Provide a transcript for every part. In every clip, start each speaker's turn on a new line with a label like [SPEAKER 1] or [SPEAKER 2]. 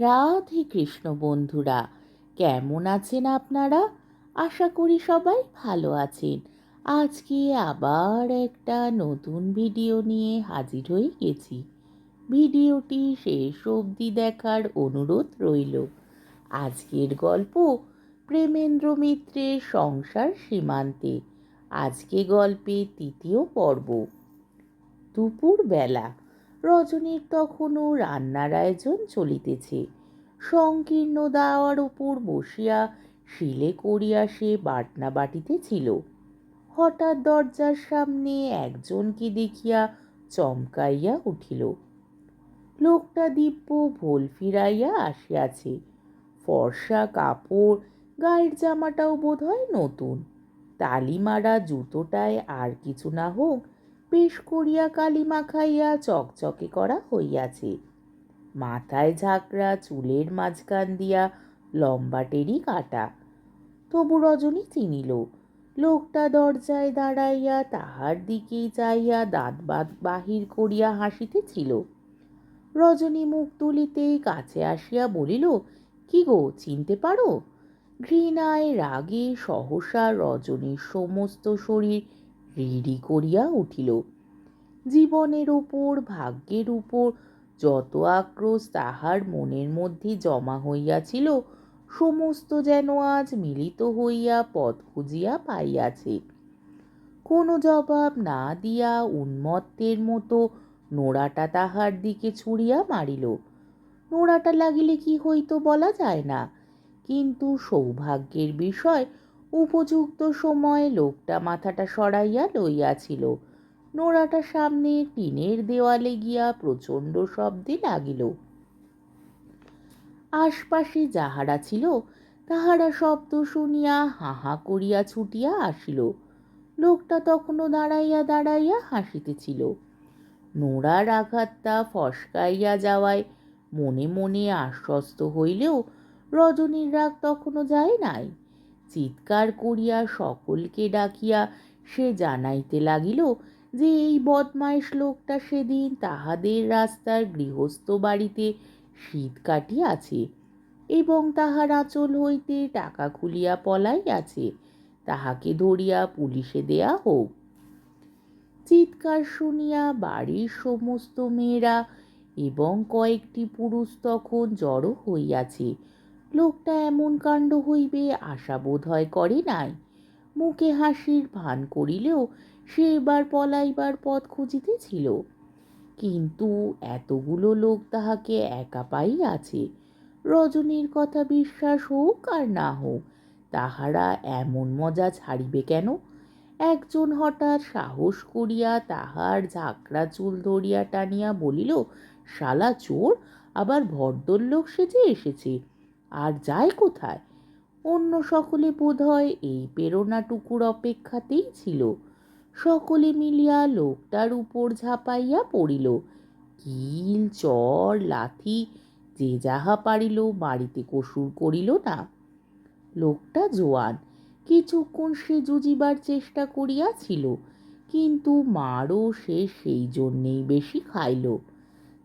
[SPEAKER 1] রাধে কৃষ্ণ বন্ধুরা, কেমন আছেন আপনারা? আশা করি সবাই ভালো আছেন। আজকে আবার একটা নতুন ভিডিও নিয়ে হাজির হয়ে গেছি। ভিডিওটি শেষ অবধি দেখার অনুরোধ রইল। আজকের গল্প প্রেমেন্দ্র মিত্রের সংসার সীমান্তে। আজকে গল্পে তৃতীয় পর্ব। দুপুর বেলা রজনীর তখনও রান্নার আয়োজন চলিতেছে। সংকীর্ণ দাওয়ার উপর বসিয়া শিলে করিয়া সে বাটনা বাটিতেছিল হঠাৎ দরজার সামনে একজনকে দেখিয়া চমকাইয়া উঠিল। লোকটা দিব্য ভোল ফিরাইয়া আসিয়াছে। ফর্সা কাপড়, গায়ের জামাটাও বোধহয় নতুন। তালিমারা জুতোটায় আর কিছু না হোক বেশ করিয়া কালি মাখাইয়া চকচকে করা হইয়াছে। মাথায় ঝাঁকড়া, চুলের মাঝখান দিয়া লম্বাটেরই কাটা। তবু রজনী চিনিল। লোকটা দরজায় দাঁড়াইয়া তাহার দিকেই চাইয়া দাঁত বাহির করিয়া হাসিতেছিল। রজনী মুখ তুলিতেই কাছে আসিয়া বলিল, কি গো, চিনতে পারো? ঘৃণায়, রাগে সহসা রজনীর সমস্ত শরীর রিড়ি করিয়া উঠিল। জীবনের উপর, ভাগ্যের উপর যত আক্রোশ তাহার মনের মধ্যে জমা হইয়াছিল, সমস্ত যেন আজ মিলিত হইয়া পথ খুঁজিয়া পাইয়াছে। কোনো জবাব না দিয়া উন্মত্তের মতো নোড়াটা তাহার দিকে ছুঁড়িয়া মারিল। নোড়াটা লাগিলে কি হইতো বলা যায় না, কিন্তু সৌভাগ্যের বিষয় উপযুক্ত সময়ে লোকটা মাথাটা সরাইয়া লইয়াছিল। নোড়াটা সামনে টিনের দেওয়ালে গিয়া প্রচণ্ড শব্দে লাগিল। আশপাশে যাহারা ছিল, তাহারা শব্দ শুনিয়া হাহা করিয়া ছুটিয়া আসিল। লোকটা তখনও দাঁড়াইয়া দাঁড়াইয়া হাসিতেছিল। নোড়ার আঘাতটা ফসকাইয়া যাওয়ায় মনে মনে আশ্বস্ত হইলেও রজনীর রাগ তখনও যায় নাই। চিৎকার করিয়া সকলকে ডাকিয়া সে জানাইতে লাগিল যে এই বদমাইশ লোকটা সেদিন তাহাদের রাস্তার গৃহস্থ বাড়িতে শীত কাটিয়াছে এবং তাহার আঁচল হইতে টাকা খুলিয়া পলাইয়াছে। তাহাকে ধরিয়া পুলিশে দেয়া হোক। চিৎকার শুনিয়া বাড়ির সমস্ত মেয়েরা এবং কয়েকটি পুরুষ তখন জড়ো হইয়াছে। লোকটা এমন কাণ্ড হইবে আশা বোধ হয় করে নাই। মুখে হাসির ভান করিলেও সে এবার পলাইবার পথ খুঁজিতেছিল। কিন্তু এতগুলো লোক তাহাকে একা পাইয়াছে। রজনীর কথা বিশ্বাস হোক আর না হোক, তাহারা এমন মজা ছাড়িবে কেন? একজন হঠাৎ সাহস করিয়া তাহার ঝাঁকড়া চুল ধরিয়া টানিয়া বলিল, শালা চোর, আবার ভদ্রলোক সেজে এসেছে। আর যায় কোথায়? অন্য সকলে বোধহয় এই প্রেরণাটুকুর অপেক্ষাতেই ছিল। সকলে মিলিয়া লোকটার উপর ঝাঁপাইয়া পড়িল। কিল, চর, লাথি, যে যাহা পারিল বাড়িতে কসুর করিল না। লোকটা জোয়ান, কিছুক্ষণ সে জুজিবার চেষ্টা করিয়াছিল, কিন্তু মারও সে সেই জন্যেই বেশি খাইল।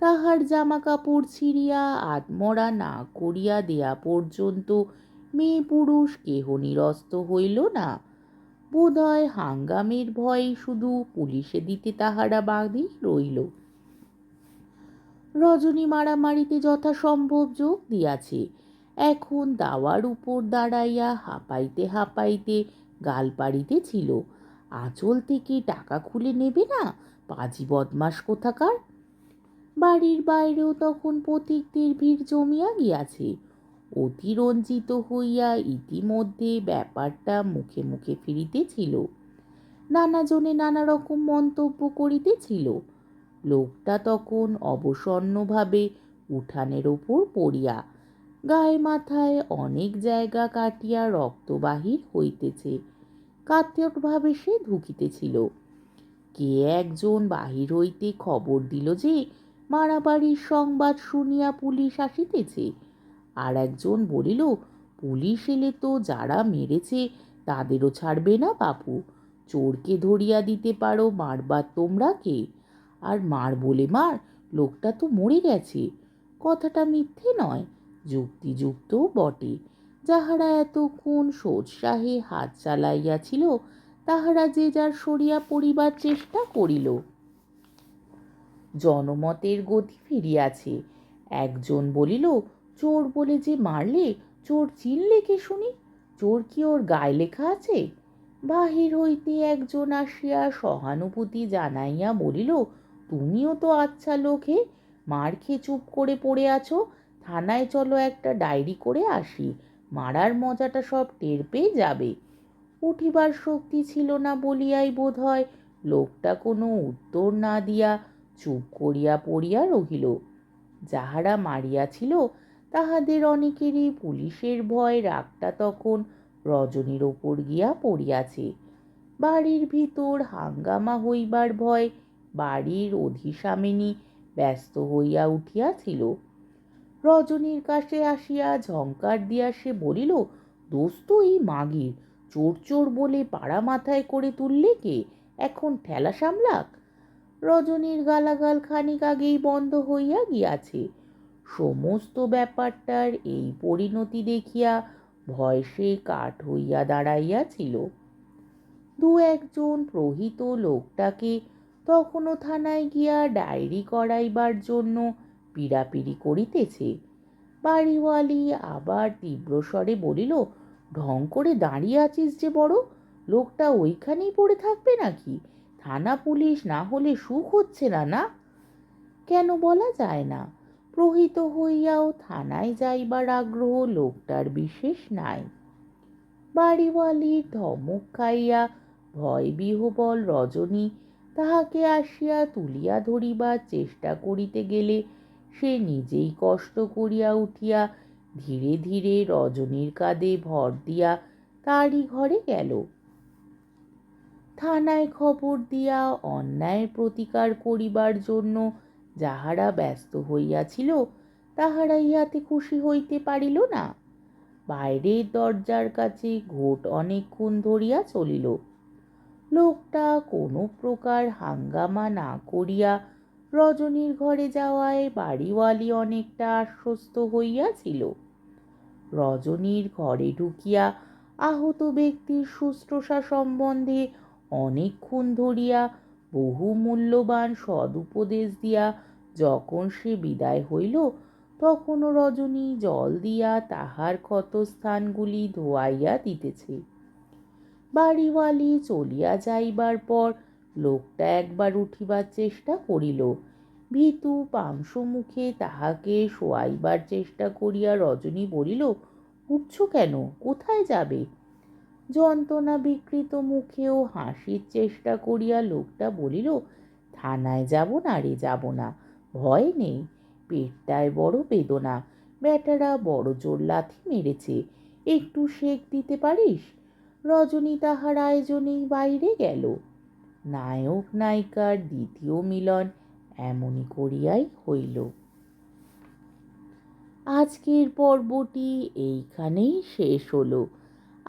[SPEAKER 1] তাহার জামা কাপড় ছিঁড়িয়া আত্মরা না করিয়া দেয়া পর্যন্ত মেয়ে পুরুষ কেহ নিরস্ত হইল না। বোধহয় হাঙ্গামের ভয়ে শুধু পুলিশে দিতে তাহারা বাঁধি রইল। রজনী মারামারিতে যথাসম্ভব যোগ দিয়াছে। এখন দাওয়ার উপর দাঁড়াইয়া হাঁপাইতে হাঁপাইতে গাল পাড়িতেছিল। আঁচল থেকে টাকা খুলে নেবে না? পাজি বদমাস কোথাকার? বাড়ির বাইরেও তখন পথিকদের ভিড় জমিয়া গিয়াছে। অতিরঞ্জিত হইয়া ইতিমধ্যে ব্যাপারটা মুখে মুখে ফিরিতেছিল। নানাজনে নানা রকম মন্তব্য করিতেছিল। লোকটা তখন অবসন্নভাবে উঠানের ওপর পড়িয়া গায়ে মাথায় অনেক জায়গা কাটিয়া রক্ত বাহির হইতেছে। কাতরভাবে সে ঢুকিতেছিল। কে একজন বাহির হইতে খবর দিল যে মারাবাড়ির সংবাদ শুনিয়া পুলিশ আসিতেছে। আর একজন বলিল, পুলিশ এলে তো যারা মেরেছে তাদেরও ছাড়বে না বাপু। চোরকে ধরিয়া দিতে পারো, মারবার তোমরা কে? আর মার বলে মার, লোকটা তো মরে গেছে। কথাটা মিথ্যে নয়, যুক্তিযুক্তও বটে। যাহারা এতক্ষণ সোৎসাহে হাত চালাইয়াছিল, তাহারা যে যার সরিয়া পড়িবার চেষ্টা করিল। জনমতের গতি ফিরিয়াছে। একজন বলিল, চোর বলে যে মারলে, চোর চিনলে কে শুনি? চোর কি ওর গায়ে লেখা আছে? বাহির হইতে একজন আসিয়া সহানুভূতি জানাইয়া বলিল, তুমিও তো আচ্ছা লোক মার খেয়ে চুপ করে পড়ে আছো, থানায় চলো একটা ডায়েরি করে আসি, মারার মজাটা সব টের পেয়ে যাবে। উঠিবার শক্তি ছিল না বলিয়াই বোধ হয় লোকটা কোনো উত্তর না দিয়া চুপ করিয়া পড়িয়া রহিল। যাহারা মারিয়াছিল তাহাদের অনেকেরই পুলিশের ভয় রাগটা তখন রজনীর ওপর গিয়া পড়িয়াছে। বাড়ির ভিতর হাঙ্গামা হইবার ভয় বাড়ির অধিসামিনী ব্যস্ত হইয়া উঠিয়াছিল। রজনীর কাছে আসিয়া ঝঙ্কার দিয়া সে বলিল, দোস্ত, এই মাগির চোর চোর বলে পাড়া মাথায় করে তুললে কে? এখন ঠেলা সামলাক? রজনীর গালাগাল খানিক আগেই বন্ধ হইয়া গিয়াছে। সমস্ত ব্যাপারটার এই পরিণতি দেখিয়া ভয় সে কাঠ হইয়া দাঁড়াইয়াছিল। দু একজন প্রহিত লোকটাকে তখনও থানায় গিয়া ডায়েরি করাইবার জন্য পীড়াপিড়ি করিতেছে। বাড়িওয়ালি আবার তীব্রস্বরে বলিল, ঢং করে দাঁড়িয়ে আছিস যে বড়? লোকটা ওইখানেই পড়ে থাকবে নাকি? থানা পুলিশ না হলে সুখ হচ্ছে না না? কেন বলা যায় না? প্রহিত হইয়াও থানায় যাইবার আগ্রহ লোকটার বিশেষ নাই। বাড়িওয়ালির ধমক খাইয়া ভয় বিহবল রজনী তাহাকে আসিয়া তুলিয়া ধরিবার চেষ্টা করিতে গেলে সে নিজেই কষ্ট করিয়া উঠিয়া ধীরে ধীরে রজনীর কাঁধে ভর দিয়া তারই ঘরে গেল। থানায় খবর দিয়া অন্যায়ের প্রতিকার করিবার জন্য যাহারা ব্যস্ত হইয়াছিল, তাহারা ইহাতে খুশি হইতে পারিল না। বাইরের দরজার কাছে ঘোট অনেকক্ষণ ধরিয়া চলিল। লোকটা কোনো প্রকার হাঙ্গামা না করিয়া রজনীর ঘরে যাওয়ায় বাড়িওয়ালি অনেকটা আশ্বস্ত হইয়াছিল। রজনীর ঘরে ঢুকিয়া আহত ব্যক্তির শুশ্রূষা সম্বন্ধে অনেকক্ষণ ধরিয়া বহু মূল্যবান সদুপদেশ দিয়া যখন সে বিদায় হইল, তখনও রজনী জল দিয়া তাহার ক্ষতস্থানগুলি ধোয়াইয়া দিতেছে। বাড়িওয়ালি চলিয়া যাইবার পর লোকটা একবার উঠিবার চেষ্টা করিল। ভীতু পাংশ মুখে তাহাকে শোয়াইবার চেষ্টা করিয়া রজনী বলিল, উঠছ কেন? কোথায় যাবে? যন্ত্রণা বিকৃত মুখেও হাসির চেষ্টা করিয়া লোকটা বলিল, থানায় যাব না রে, যাব না। ভয় নেই। পেটটায় বড় বেদনা। বেটারা বড় জোর লাথি মেরেছে। একটু শেক দিতে পারিস? রজনী তাহার আয়োজনেই বাইরে গেল। নায়ক, নায়িকার দ্বিতীয় মিলন এমনই করিয়াই হইল। আজকের পর্বটি এইখানেই শেষ হলো।